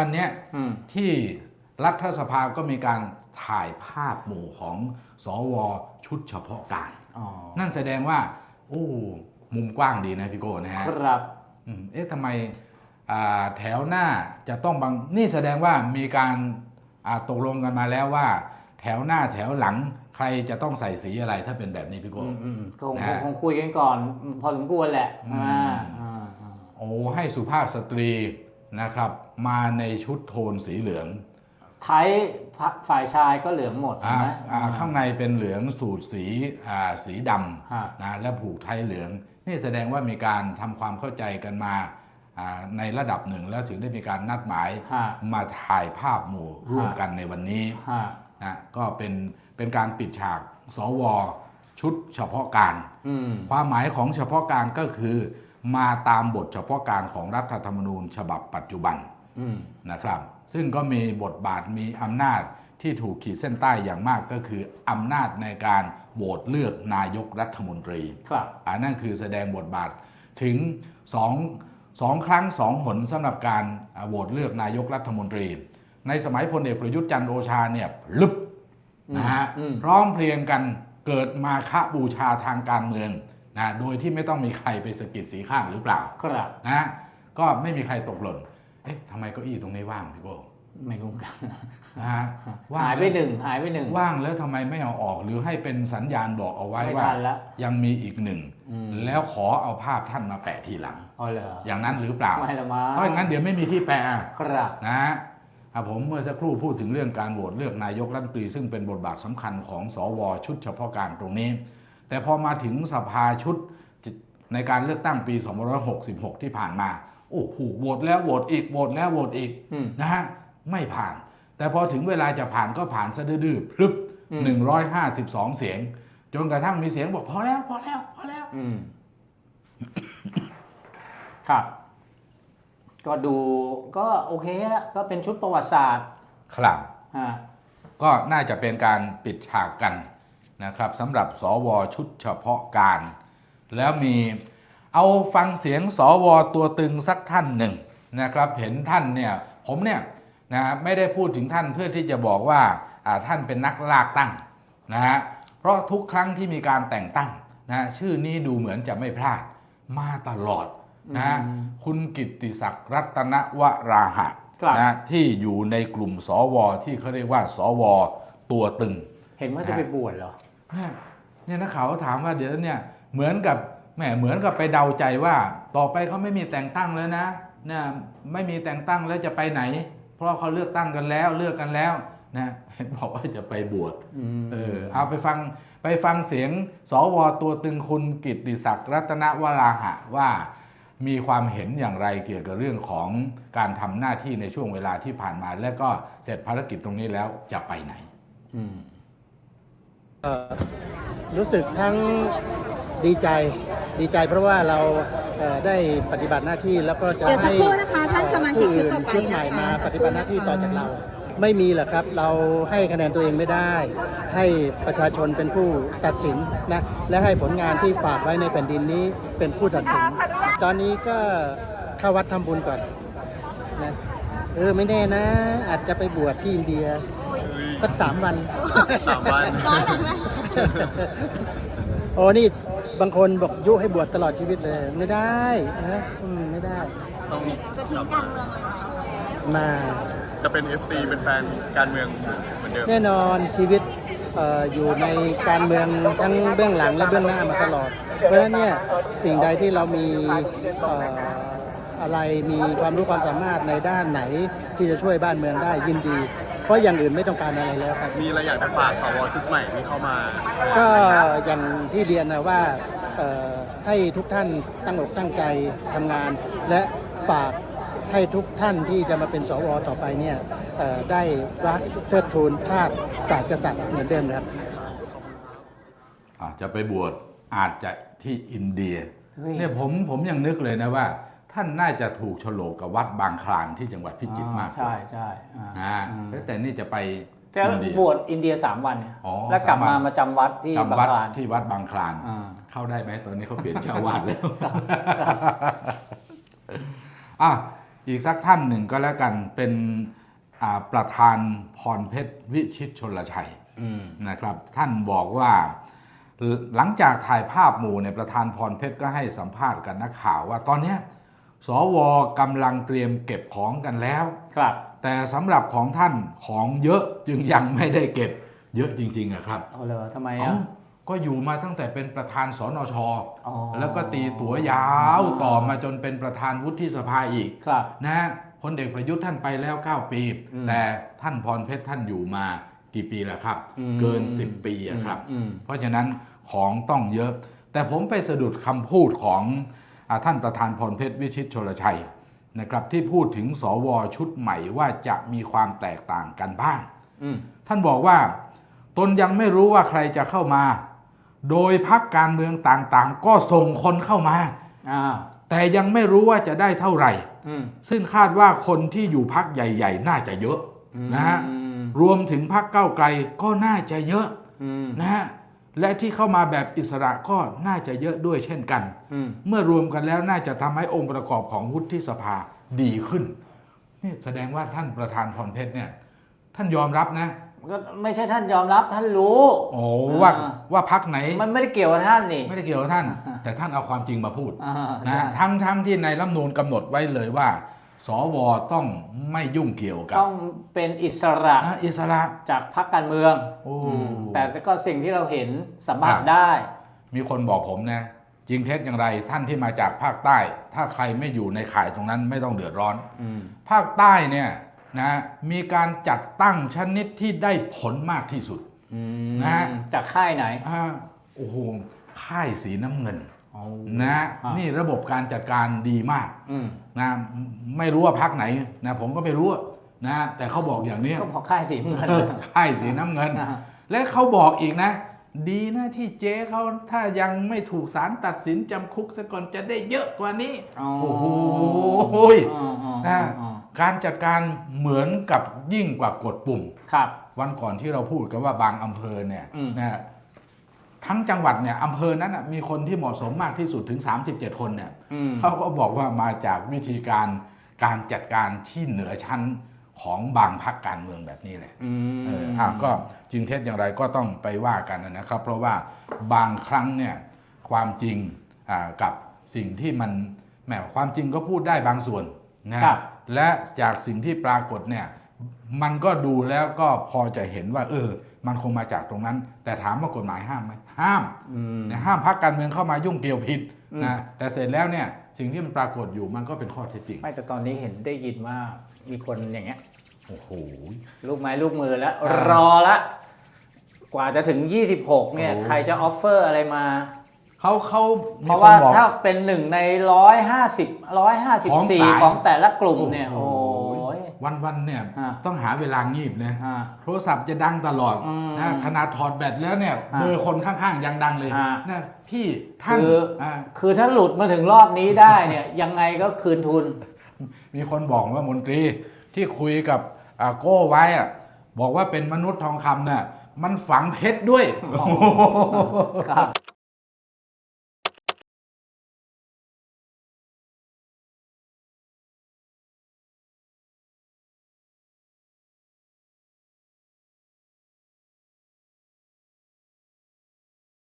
วันเนี้ยอืมที่รัฐสภาก็มีการถ่ายภาพหมู่ของสวชุดเฉพาะการอ๋อนั่นแสดงว่า โอ้มุมกว้างดีนะพี่โก้นะฮะครับอืมเอ๊ะทำไมอ่าแถวหน้าจะต้องบางนี่แสดงว่ามีการอ่าตกลงกันมาแล้วว่า แถวหน้าแถวหลังใครจะต้องใส่สีอะไรถ้าเป็นแบบนี้พี่โก้อืมอืมคงนะคงคงคุยกันก่อนอืมพอสมควรแหละอืมอ่าอ่าอ่าโอ้ให้สุภาพสตรี นะครับ มาในชุดโทนสีเหลืองไทยฝ่ายชายก็เหลืองหมดอ่าใช่ไหมอ่าข้างในเป็นเหลืองสูตรสีอ่าสีดฮะำนะและผูกไทยเหลือง นี่แสดงว่ามีการทำความเข้าใจกันมาอ่าในระดับหนึ่งแล้วถึงได้มีการนัดหมาย ฮะ มาถ่ายภาพหมู่ร่วมกันในวันนี้ฮะ นะก็เป็นเป็นการปิดฉากสวชุดเฉพาะการ อืม ความหมายของเฉพาะการก็คือ มาตามบทเฉพาะการของรัฐธรรมนูญฉบับปัจจุบันอืมนะครับ ซึ่งก็มีบทบาทมีอำนาจที่ถูกขีดเส้นใต้อย่างมากก็คืออำนาจในการโหวตเลือกนายกรัฐมนตรีครับอันนั่นคือแสดงบทบาทถึงสองสองครั้งสองหนสำหรับการอ่าโหวตเลือกนายกรัฐมนตรี ในสมัยพลเอกประยุทธ์จันทร์โอชาเนี่ยลึบนะฮะอืมพร้อมเพรียงกันเกิดมาฆบูชาทางการเมือง นะโดยที่ไม่ต้องมีใครไปสะกิดสีข้างหรือเปล่าครับนะฮะก็ไม่มีใครตกหล่นเอ๊ะทำไมเก้าอี้ตรงนี้ว่างพี่โก้ไม่รู้กันนะฮะว่งหายไปหนึ่งหายไปหนึ่งว่างแล้วทำไมไม่เอาออกหรือให้เป็นสัญญาณบอกเอาไว้ไม่ว่าทันละยังมีอีกหนึ่งอืมแล้วขอเอาภาพท่านมาแปะทีหลังอ๋อเหรออย่างนั้นหรือเปล่าไม่ละมั้งเพราะอย่างนั้นเดี๋ยวไม่มีที่แปะครับนะฮะอะผมเมื่อสักครู่พูดถึงเรื่องการโหวตเลือกนายกรัฐมนตรีซึ่งเป็นบทบาทสำคัญของสวชุดเฉพาะการตรงนี้ แต่พอมาถึงสภาชุดในการเลือกตั้งปี 2566 ที่ผ่านมา โอ้โหโหวตแล้วโหวตอีกโหวตแล้วโหวตอีกอืมนะฮะไม่ผ่าน แต่พอถึงเวลาจะผ่านก็ผ่านซะดื้อๆพลึบอืม152 เสียง จนกระทั่งมีเสียงบอกพอแล้วพอแล้วพอแล้วอืมครับ ก็ดูก็โอเคละก็เป็นชุดประวัติศาสตร์ ครับฮะก็น่าจะเป็นการปิดฉากกัน นะครับสำหรับสวชุดเฉพาะการ แล้วมีเอาฟังเสียงสวตัวตึงสักท่านหนึ่งนะครับเห็นท่านเนี่ยผมเนี่ยนะไม่ได้พูดถึงท่านเพื่อที่จะบอกว่าอ่าท่านเป็นนักลากตั้งนะฮะเพราะทุกครั้งที่มีการแต่งตั้งนะชื่อนี้ดูเหมือนจะไม่พลาดมาตลอดนะฮะอืมคุณกิตติศักดิ์รัตนวราหะครับนะที่อยู่ในกลุ่มสวที่เขาเรียกว่า สวตัวตึง เห็นว่าจะไปบวชเหรอ เนี่ยเนี่ยนักข่าวเขาถามว่าเดี๋ยวเนี่ยเหมือนกับแหมเหมือนกับไปเดาใจว่า ต่อไปเขาไม่มีแต่งตั้งแล้วนะเนี่ยไม่มีแต่งตั้งแล้วจะไปไหน เพราะเขาเลือกตั้งกันแล้วเลือกกันแล้วนะเห็นบอกว่าจะไปบวชอืมเออเอาไปฟังไปฟังเสียงสวตัวตึงคุณกิตติศักดิ์รัตนวราหะว่ามีความเห็นอย่างไรเกี่ยวกับเรื่องของการทำหน้าที่ในช่วงเวลาที่ผ่านมา และก็เสร็จภารกิจตรงนี้แล้วจะไปไหน อืมเอ่อ รู้สึกทั้งดีใจดีใจเพราะว่าเราเอ่อได้ปฏิบัติหน้าที่แล้วก็จะเดี๋ยวสักให้ครู่นะคะท่านสมาชิกผู้อื่นชุดต่อไปชุดใหม่นะคะมาปฏิบัติหน้าที่ต่อจากเรา ไม่มีหรอกครับ เราให้คะแนนตัวเองไม่ได้ ให้ประชาชนเป็นผู้ตัดสินนะและให้ผลงานที่ฝากไว้ในแผ่นดินนี้เป็นผู้ตัดสิน ตอนนี้ก็เข้าวัดทำบุญก่อนนะเออไม่แน่นะ อาจจะไปบวชที่อินเดีย สักสามวันสามวัน น้อยหน่อยไหมโอ้นี่บางคนบอกยุให้บวชตลอดชีวิตเลย ไม่ได้นะอืมไม่ได้ต้องจะทิ้งการเมืองเลยไหมมา จะเป็น FC เป็นแฟนการเมืองเหมือนเดิม แน่นอนชีวิตเอ่ออยู่ในการเมืองทั้งเบื้องหลังและเบื้องหน้ามาตลอด เพราะฉะนั้นเนี่ยสิ่งใดที่เรามีเอ่ออะไรมีความรู้ความสามารถในด้านไหนที่จะช่วยบ้านเมืองได้ยินดี เพราะอย่างอื่นไม่ต้องการอะไรแล้วครับ มีอะไรอยากจะฝากสวชุดใหม่ที่เข้ามา ก็อย่างที่เรียนนะว่าเอ่อให้ทุกท่านตั้งอกตั้งใจทำงาน และฝากให้ทุกท่านที่จะมาเป็นสวต่อไปเนี่ยเอ่อได้รักเทิดทูนชาติศาสตร์กษัตริย์เหมือนเดิมครับอาจจะไปบวชอาจจะที่อินเดียเฮ้ยเนี่ยผมผมยังนึกเลยนะว่า ท่านน่าจะถูกโฉลกกับวัดบางคลานที่จังหวัดพิจิตรมากกใช่ว่าใช่อ่านะอืมแต่นี่จะไปแต่อินเดีย บวชอินเดียสามวันเนี่ยอ๋อแล้วกลับสามวัมาน มาจำวัดที่บางจำวัดคลานที่วัดบางคลาน อ่า เข้าได้ไหมตอนนี้เขาเปลี่ยนเจ้าวาดแล้ว อะอีกสักท่านหนึ่งก็แล้วกันเป็นอ่าประธานพรเพชรวิชิตชนลชัยอืมนะครับ ท่านบอกว่าหลังจากถ่ายภาพหมู่ในยประธานพรเพชรก็ให้สัมภาษณ์กับนักข่าวว่าตอนเนี้ย สวกำลังเตรียมเก็บของกันแล้ว ครับ แต่สำหรับของท่านของเยอะจึงยังไม่ได้เก็บเยอะจริงๆอะครับเอาเลยทำไมเอ้าอะก็อยู่มาตั้งแต่เป็นประธานสนช อ๋อ แล้วก็ตีตั๋วยาวต่อมาจนเป็นประธานวุฒิสภาอีก ครับ นะฮะพลเอกประยุทธ์ท่านไปแล้ว 9 ปี อืมแต่ท่านพรเพชรท่านอยู่มากี่ปีแล้วครับ อืมเกิน 10 ปีอะครับ อืมเพราะฉะนั้นของต้องเยอะ แต่ผมไปสะดุดคำพูดของอา ท่านประธานพรเพชรวิชิตชลชัยนะครับที่พูดถึงสวชุดใหม่ว่าจะมีความแตกต่างกันบ้างอืมท่านบอกว่า ตนยังไม่รู้ว่าใครจะเข้ามา โดยพักการเมืองต่างๆ ก็ส่งคนเข้ามาอ่าแต่ยังไม่รู้ว่าจะได้เท่าไหร่อืมซึ่งคาดว่าคนที่อยู่พักใหญ่ ๆ น่าจะเยอะนะฮะอืมรวมถึงพักเก้าวไกลก็น่าจะเยอะอืมนะฮะ และที่เข้ามาแบบอิสระก็น่าจะเยอะด้วยเช่นกันอืมเมื่อรวมกันแล้วน่าจะทำให้องค์ประกอบของวุฒิสภาดีขึ้นนี่แสดงว่าท่านประธานพรเพชรเนี่ย ท่านยอมรับนะก็ไม่ใช่ท่านยอมรับท่านรู้ โอ้ว่าอ่าว่าพักไหน มันไม่ได้เกี่ยวกับท่านนี่ไม่ได้เกี่ยวกับท่าน แต่ท่านเอาความจริงมาพูดอ่านะใช่ทั้งทั้งที่ในรัฐธรรมนูญกำหนดไว้เลยว่า สวต้องไม่ยุ่งเกี่ยวกับ ต้องเป็นอิสระอะอิสระ จากพรรคการเมืองโอ้อืมแต่ก็สิ่งที่เราเห็นสัมผัสครับได้ มีคนบอกผมนะ จริงเท็จอย่างไรท่านที่มาจากภาคใต้ ถ้าใครไม่อยู่ในข่ายตรงนั้นไม่ต้องเดือดร้อน อืม ภาคใต้เนี่ยนะมีการจัดตั้งชนิดที่ได้ผลมากที่สุดอืมนะฮะ จากค่ายไหน อ่าโอ้โหค่ายสีน้ำเงินอ๋อ นะอ่านี่ระบบการจัดการดีมากอืมนะไม่รู้ว่าพักไหนนะผมก็ไม่รู้นะแต่เขาบอกอย่างนี้ก็พอค่ายสีเงินค่ายสีน้ำเงินอ่าและเขาบอกอีกนะ ดีนะที่เจ๊เขาถ้ายังไม่ถูกศาลตัดสินจำคุกซะก่อนจะได้เยอะกว่านี้อ๋อโอ้โหอ๋ออ๋อนะอ๋อการจัดการเหมือนกับยิ่งกว่ากดปุ่มครับ วันก่อนที่เราพูดกันว่าบางอำเภอเนี่ยอืมนะ ทั้งจังหวัดเนี่ยอำเภอนั้นนะมีคนที่เหมาะสมมากที่สุดถึง 37 คนเนี่ยอืมเขาก็บอกว่ามาจากวิธีการการจัดการที่เหนือชั้นของบางพรรคการเมืองแบบนี้แหละอืมเอออะก็จริงเท็จอย่างไรก็ต้องไปว่ากันนะครับ เพราะว่าบางครั้งเนี่ยความจริงอ่ากับสิ่งที่มันแหมความจริงก็พูดได้บางส่วนนะครับและจากสิ่งที่ปรากฏเนี่ยมันก็ดูแล้วก็พอจะเห็นว่า เออ มันคงมาจากตรงนั้น แต่ถามว่ากฎหมายห้ามไหมห้ามอืมนะห้ามพักการเมืองเข้ามายุ่งเกี่ยวผิดอืมนะแต่เสร็จแล้วเนี่ยสิ่งที่มันปรากฏอยู่มันก็เป็นข้อเท็จจริง ไม่แต่ตอนนี้เห็นได้ยินว่ามีคนอย่างเงี้ยโอ้โหลูกไม้ลูกมือแล้วอ่ารอละ กว่าจะถึง 26เนี่ยโอ้ใครจะออฟเฟอร์อะไรมาเขาเขาเพมีราะคนว่าบอกถ้าเป็นหนึ่งใน150ของสาย154ของแต่ละกลุ่มเนี่ยโอ้ย วันวันๆเนี่ยอ่าต้องหาเวลางีบนะอ่าโทรศัพท์จะดังตลอดอืมนะขนาดถอดแบตแล้วเนี่ยอ่าเบอร์คนข้างๆยังดังเลยอ่านะพี่ท่านคืออ่าคือถ้าหลุดมาถึงรอบนี้ได้เนี่ยยังไงก็คืนทุน มีคนบอกว่ามนตรีที่คุยกับอ่าโก้ไว้อะบอกว่าเป็นมนุษย์ทองคำเนี่ยมันฝังเพชรด้วยครับ